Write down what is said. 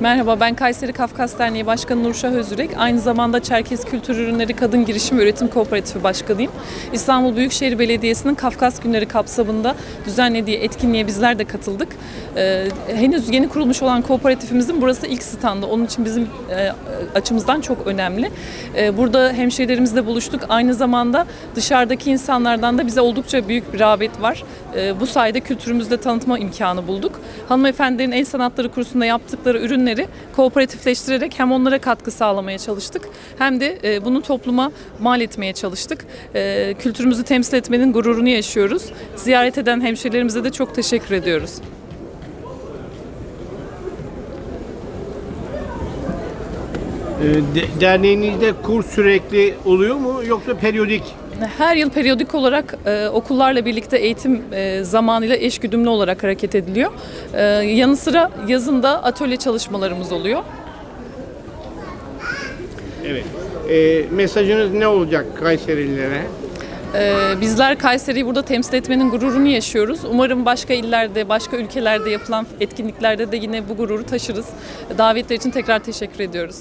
Merhaba ben Kayseri Kafkas Derneği Başkanı Nurşah Özürek. Aynı zamanda Çerkez Kültür Ürünleri Kadın Girişim Üretim Kooperatifi Başkanıyım. İstanbul Büyükşehir Belediyesi'nin Kafkas Günleri kapsamında düzenlediği etkinliğe bizler de katıldık. Ee, henüz yeni kurulmuş olan kooperatifimizin burası ilk standı. Onun için bizim e, açımızdan çok önemli. Ee, burada hemşehrilerimizle buluştuk. Aynı zamanda dışarıdaki insanlardan da bize oldukça büyük bir rağbet var. Ee, bu sayede kültürümüzde tanıtma imkanı bulduk. Hanımefendilerin el sanatları kursunda yaptıkları ürünleri kooperatifleştirerek hem onlara katkı sağlamaya çalıştık hem de e, bunu topluma mal etmeye çalıştık. E, kültürümüzü temsil etmenin gururunu yaşıyoruz. Ziyaret eden hemşehrilerimize de çok teşekkür ediyoruz. De- derneğinizde kurs sürekli oluyor mu yoksa periyodik? Her yıl periyodik olarak e, okullarla birlikte eğitim e, zamanıyla eşgüdümlü olarak hareket ediliyor. E, yanı sıra yazında atölye çalışmalarımız oluyor. Evet. Ee, mesajınız ne olacak Kayserililere? Ee, Bizler Kayseri'yi burada temsil etmenin gururunu yaşıyoruz. Umarım başka illerde, başka ülkelerde yapılan etkinliklerde de yine bu gururu taşırız. Davetler için tekrar teşekkür ediyoruz.